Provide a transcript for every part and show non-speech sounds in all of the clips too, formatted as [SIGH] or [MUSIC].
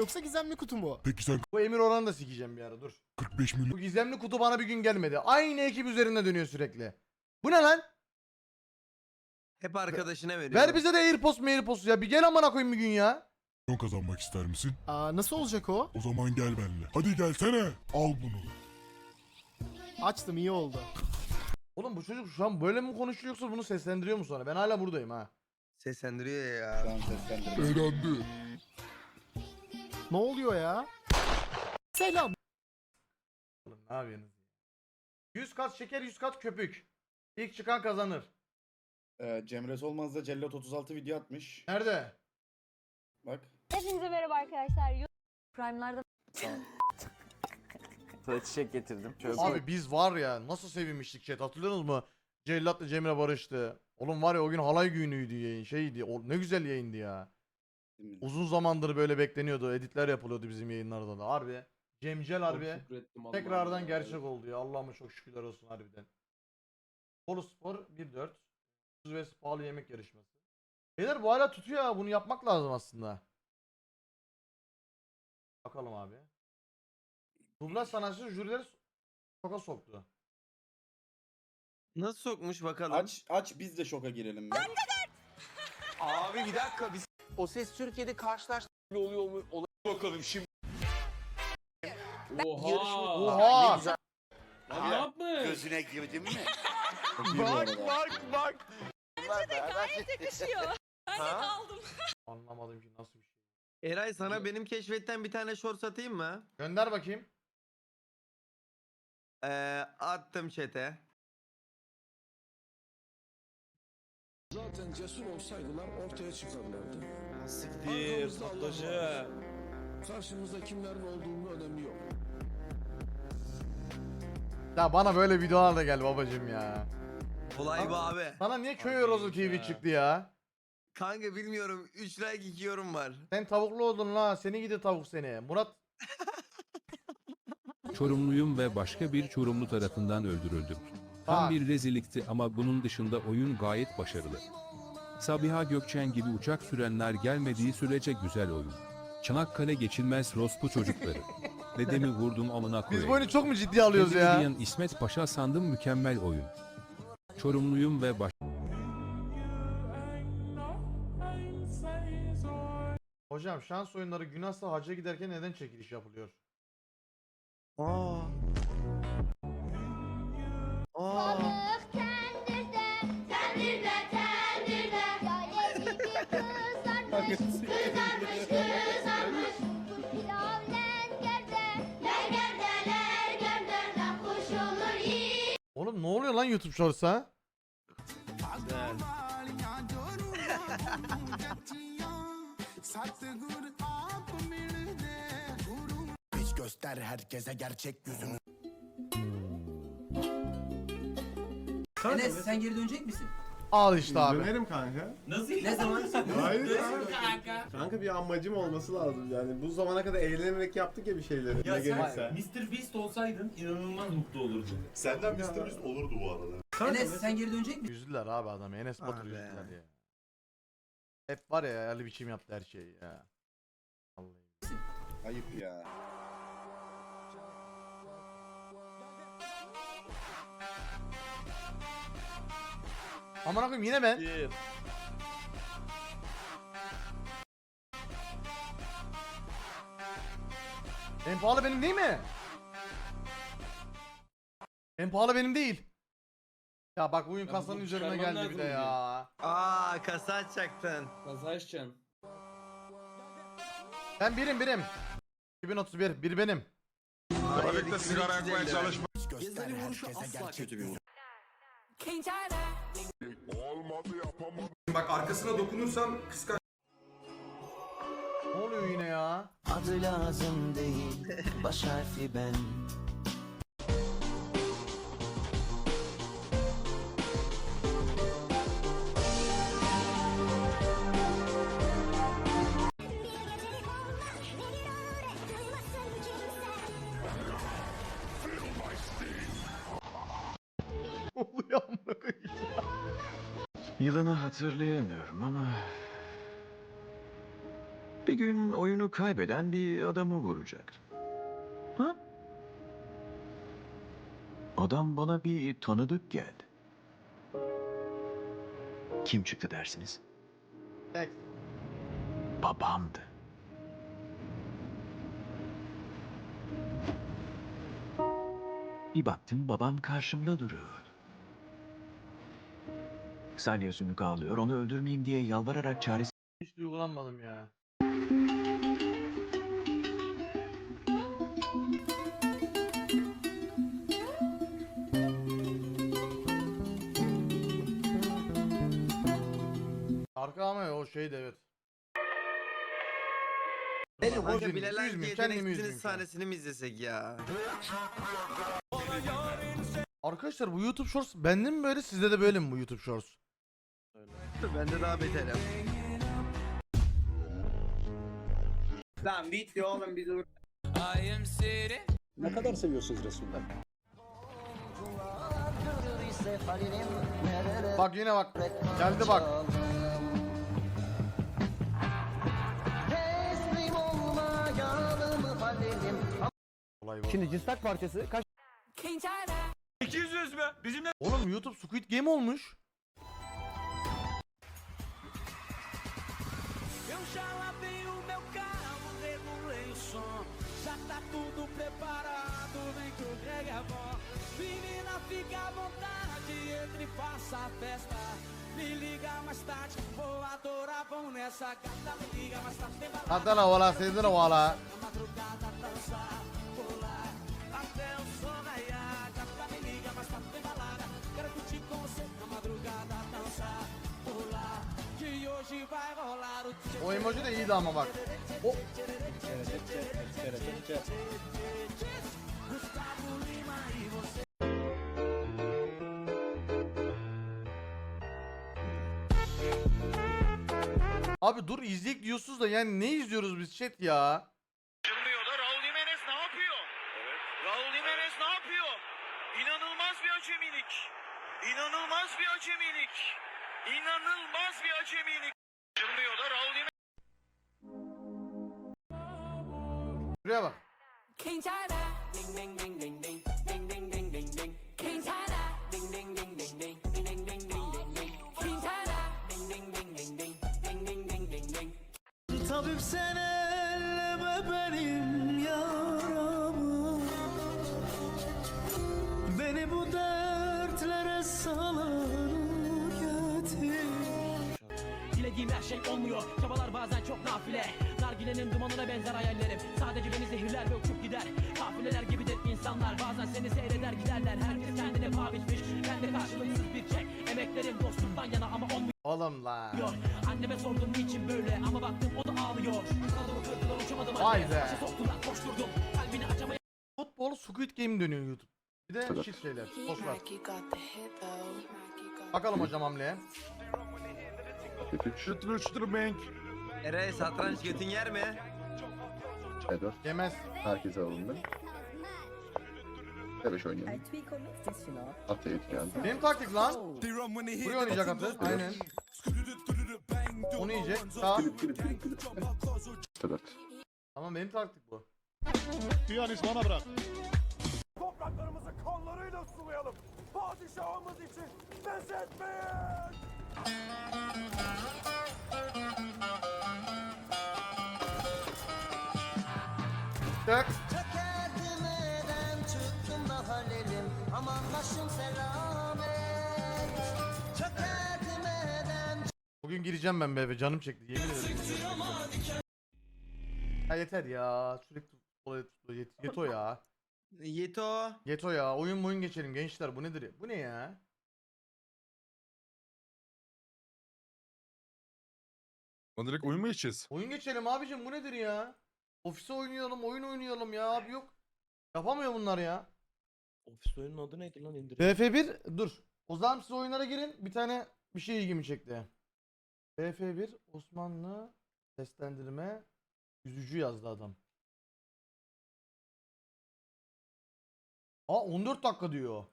Yoksa gizemli kutu mu? Peki sen Bu Emir Orhan'ı da sikeceğim bir ara dur. 45 milyon Bu gizemli kutu bana bir gün gelmedi. Aynı ekip üzerinde dönüyor sürekli. Bu ne lan? Hep arkadaşına veriyor. Ver bize de Airpods Airpods ya. Bir gel amına koyayım bir gün ya. kazanmak ister misin? Aa, nasıl olacak o? O zaman gel benimle. Hadi gelsene. Al bunu. Açtım iyi oldu. Oğlum bu çocuk şu an böyle mi konuşuyor yoksa bunu seslendiriyor mu sonra? Ben hala buradayım ha. Seslendiriyor ya. Eğlendi. Ne oluyor ya? Selam. Oğlum ne yapıyorsunuz? 100 kat şeker 100 kat köpük. İlk çıkan kazanır. Ee, Cemre Solmaz da Cellat 36 video atmış. Nerede? Bak. Hepinize merhaba arkadaşlar. YouTube Prime'larda [LAUGHS] Sana çiçek getirdim. Şöyle Abi biz var ya nasıl sevinmiştik chat hatırlıyorsunuz mu? Cellat'la Cemre barıştı. Oğlum var ya o gün halay günüydü yayın şeydi. O, ne güzel yayındı ya. Uzun zamandır böyle bekleniyordu. Editler yapılıyordu bizim yayınlarda da. Harbi. Cemcel harbi. Tekrardan gerçek oldu ya. Allah'ıma çok şükürler olsun harbiden. Bolu Spor 1-4. Tuz ve pahalı yemek yarışması. Beyler bu hala tutuyor ya. Bunu yapmak lazım aslında. Bakalım abi. Dublaj sanatçısı jürileri soka soktu. Nasıl sokmuş bakalım. Aç aç biz de şoka girelim. ya. Abi bir dakika biz o ses Türkiye'de karşılaştık oluyor mu? Olay bakalım şimdi. Oha. Oha! Ne güzel. Ne yapmış? Gözüne girdi mi? Arada. bak bak. Bunlar beraber Ben aldım. Anlamadım ki nasıl bir şey. Eray sana benim keşfetten bir tane short atayım mı? Gönder bakayım. Ee, attım chat'e. Zaten cesur olsaydılar ortaya çıkarlardı. Siktir patlıcı. Karşımızda kimlerin olduğunu önemi yok. Ya bana böyle videolar da gel babacım ya. Olay bu abi. Sana niye köy yorozu TV çıktı ya? Kanka bilmiyorum 3 like 2 yorum var. Sen tavuklu oldun la. Seni gidi tavuk seni. Murat Çorumluyum ve başka bir Çorumlu tarafından öldürüldüm. Tam bir rezillikti ama bunun dışında oyun gayet başarılı. Sabiha Gökçen gibi uçak sürenler gelmediği sürece güzel oyun. Çanakkale geçilmez rospu çocukları. [LAUGHS] Dedemi vurdum amına biz koyayım. bu oyunu çok mu ciddiye alıyoruz Kendimi ya? diyen İsmet Paşa sandım mükemmel oyun. Çorumluyum ve baş... Hocam şans oyunları günahsa hacca giderken neden çekiliş yapılıyor? Aa. Kızarmış, kızarmış. Pilav lengerde, lengerde, lengerde. Kuş olur yiğit. Oğlum ne oluyor lan YouTube Shorts'a? Hiç göster herkese gerçek yüzünü. Enes sen geri dönecek misin? Al işte abi. Dönerim kanka. Ne zaman? Hayır kanka. Kanka bir amacım olması lazım yani. Bu zamana kadar eğlenerek yaptık ya bir şeyleri. ne gelirse. Mr. Beast olsaydın inanılmaz mutlu olurdun. Senden Mr. Beast olurdu bu arada. Enes sen geri dönecek misin? Yüzdüler abi adamı. Enes Batur Abi. yüzdüler ya. Hep var ya Ali biçim yaptı her şeyi ya. Vallahi. Ayıp ya. Aman koyayım yine ben. En pahalı benim değil mi? En pahalı benim değil. Ya bak oyun Ya kasanın bunu üzerine çıkarman geldi bir de ya. Aa kasa açacaktın. Kaza açacaksın. Ben birim birim. 2031 bir benim. Trafikte sigara yakmaya çalışma. Göster herkese gerçek. Olmadı yapamadım. Bak arkasına dokunursam kıskan. Ne oluyor yine ya? Adı lazım değil. Baş harfi ben. Yılını hatırlayamıyorum ama Bir gün oyunu kaybeden bir adamı vuracak. Ha? Adam bana bir tanıdık geldi. Kim çıktı dersiniz? Tek. Babamdı. Bir baktım babam karşımda duruyor. Salya sümük ağlıyor, onu öldürmeyeyim diye yalvararak çaresiz Hiç duygulanmadım ya. Arka ama o şeydi evet. Kanka Üzülmeyeyim, Bilal Erki üzmeyeyim, kendimi yeteneksizin üzmeyeyim sahnesini mi izlesek ya? Arkadaşlar bu YouTube Shorts bende mi böyle sizde de böyle mi bu YouTube Shorts? Bende daha beterim. Lan bitti oğlum bir dur. Ne kadar seviyorsunuz Resulullah? Bak yine bak. Geldi bak. Olay bu. Şimdi cıstak parçası kaç 200 mü? Bizimle Oğlum YouTube Squid Game olmuş. Eu já lavei o meu carro, regulei o som. Já tá tudo preparado, vem que o reggae é bom. Menina, fica à vontade, entre e faça a festa. Me liga mais tarde, vou adorar, vão nessa gata. Me liga mais tarde, tem balada Hadi la valla sevdin o valla. na madrugada, dançar, pular. Até o sol raiar, gata, me liga mais tarde, tem balada. Quero curtir com você na madrugada, dançar, pular. O O emoji de iyiydi ama bak. O Abi dur izleyek diyorsunuz da yani ne izliyoruz biz chat ya? Açılmıyor da Raul Jimenez ne yapıyor? Raul Jimenez ne yapıyor? İnanılmaz bir acemilik. İnanılmaz bir acemilik. İnanılmaz bir acemilik. Açılmıyor da Raul. Şuraya bak. King China. Ding ding şey olmuyor. Çabalar bazen çok nafile. Nargilenin dumanına benzer hayallerim. Sadece beni zehirler ve uçup gider. Kafileler gibidir insanlar. Bazen seni seyreder giderler. Herkes kendine biçmiş. Ben de karşılıksız bir çek. Emeklerim dostluktan yana ama olmuyor. Oğlum la. Anneme sordum niçin böyle ama baktım o da ağlıyor. Kanadımı kırdılar uçamadım Vay be. Soktular koşturdum. Kalbini açamaya Futbol Squid Game dönüyor YouTube. Bir de shit şeyler. Bakalım hocam hamleye. Ere satranç götün yer mi? Yemez. Herkese alındı. Evet oynayalım. Ataya geldi. Benim taktik lan. Buraya oynayacak atı. Aynen. Onu yiyecek. Sağ. Evet. Tamam benim taktik bu. Piyanist bana bırak. Topraklarımızı kanlarıyla sulayalım. Padişahımız için pes Bugün gireceğim ben be eve canım çekti yemin ederim. Ya yeter ya sürekli futbol tuttu yet yeto ya. Yeto. Yeto ya oyun oyun geçelim gençler bu nedir ya? Bu ne ya? Lan direkt oyun mu geçeceğiz? Oyun geçelim abicim bu nedir ya? Ofise oynayalım oyun oynayalım ya abi yok. Yapamıyor bunlar ya. Ofis oyunun adı neydi lan indir. BF1 dur. O zaman siz oyunlara girin. Bir tane bir şey ilgimi çekti. BF1 Osmanlı seslendirme yüzücü yazdı adam. Aa 14 dakika diyor.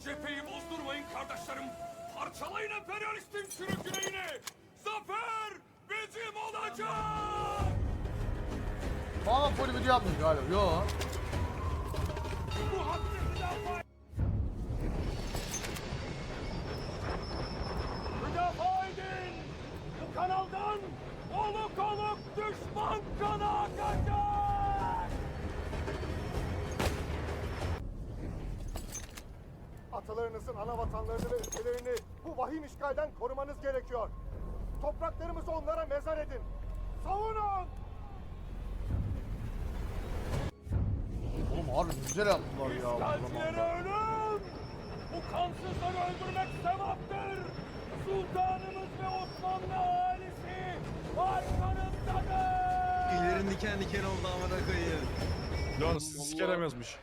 Cepheyi bozdurmayın kardeşlerim. Parçalayın emperyalistin çürük yüreğini. Zafer bizim olacak! Bana full video atmış galiba. Yo. Vatanlarını ve ülkelerini bu vahim işgalden korumanız gerekiyor. Topraklarımızı onlara mezar edin. Savunun! Oğlum harbi güzel yaptılar ya. bu İşgalcilere ölüm! Bu kansızları öldürmek sevaptır! Sultanımız ve Osmanlı ailesi arkanızdadır! Tüylerim diken diken oldu amına koyayım. Lan sikerem yazmış.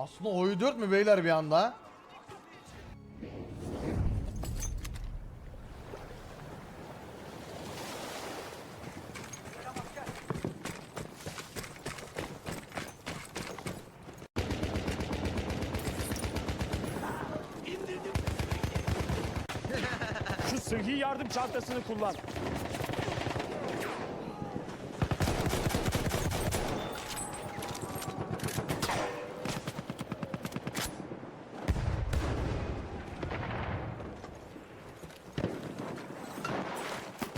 Aslında oyu 4 mü beyler bir anda? Şu sıhhi yardım çantasını kullan.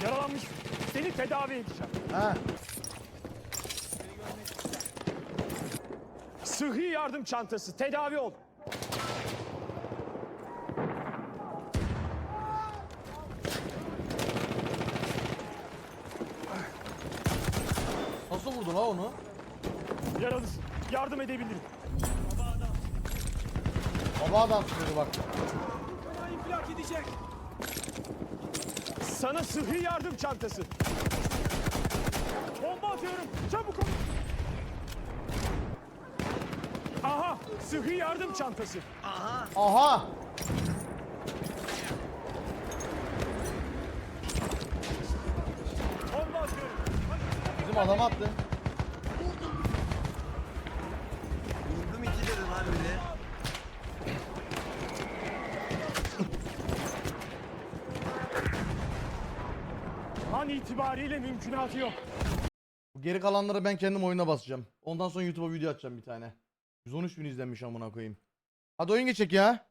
Yaralanmış. Seni tedavi edeceğim. Ha. Sıhhi yardım çantası. Tedavi ol. Nasıl vurdu la onu? Yaralısın. Yardım edebilirim. Baba adam tutuyordu bak. infilak edecek. Sana sıhhi yardım çantası. Bomba atıyorum. Çabuk ol. Aha, sıhhi yardım çantası. Aha. Aha. Bomba atıyorum. Bizim adam attı. Vurdum iki dedim lan bir de. An itibariyle mümkünatı yok. Geri kalanları ben kendim oyuna basacağım. Ondan sonra YouTube'a video atacağım bir tane. 113 bin izlenmiş amına koyayım. Hadi oyun geçecek ya.